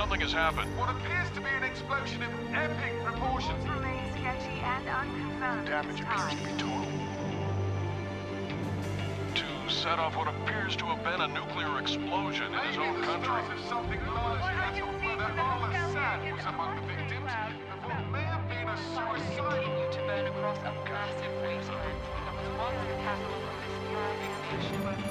something has happened. What appears to be an explosion of epic proportions. Remains sketchy and unconfirmed. at Damage this appears to be total. To set off what appears to have been a nuclear explosion in his Maybe own the country. start of something large battle whether Al-Assad was among the victims of what may have been a suicidal continued to burn across a massive wasteland that was once the capital of this thriving nation.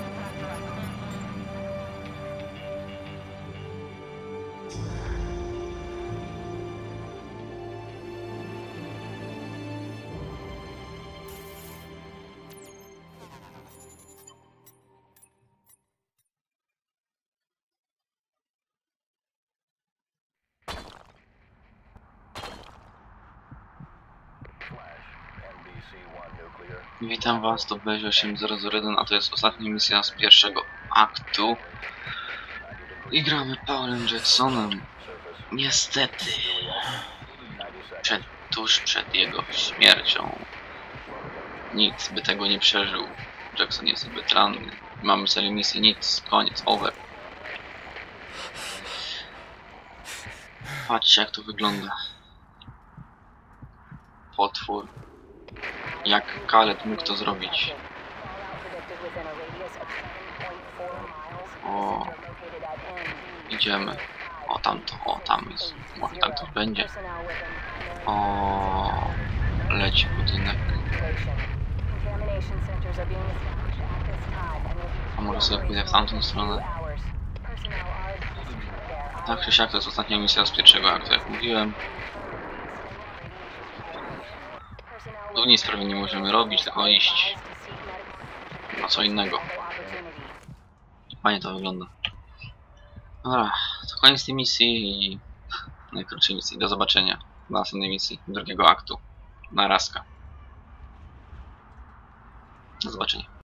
Witam Was, to Bezie 8001, a to jest ostatnia misja z pierwszego aktu. I gramy Paulem Jacksonem. Niestety. Przed, tuż przed jego śmiercią. Nikt by tego nie przeżył. Jackson jest zbyt ranny. Mamy całej misji, nic, koniec, over. Patrzcie jak to wygląda. Potwór. Jak Kalet mógł to zrobić? O, idziemy. O, tamto, o, tam jest. Może tam coś będzie. O, leci budynek. A może sobie pójdę w tamtą stronę? Tak czy siak to jest ostatnia misja z pierwszego aktu, jak mówiłem. Tu nic prawie nie możemy robić, tylko iść na co innego. Fajnie to wygląda. Dobra, to koniec tej misji i najkrótszej misji. Do zobaczenia w następnej misji drugiego aktu. Na raska. Do zobaczenia.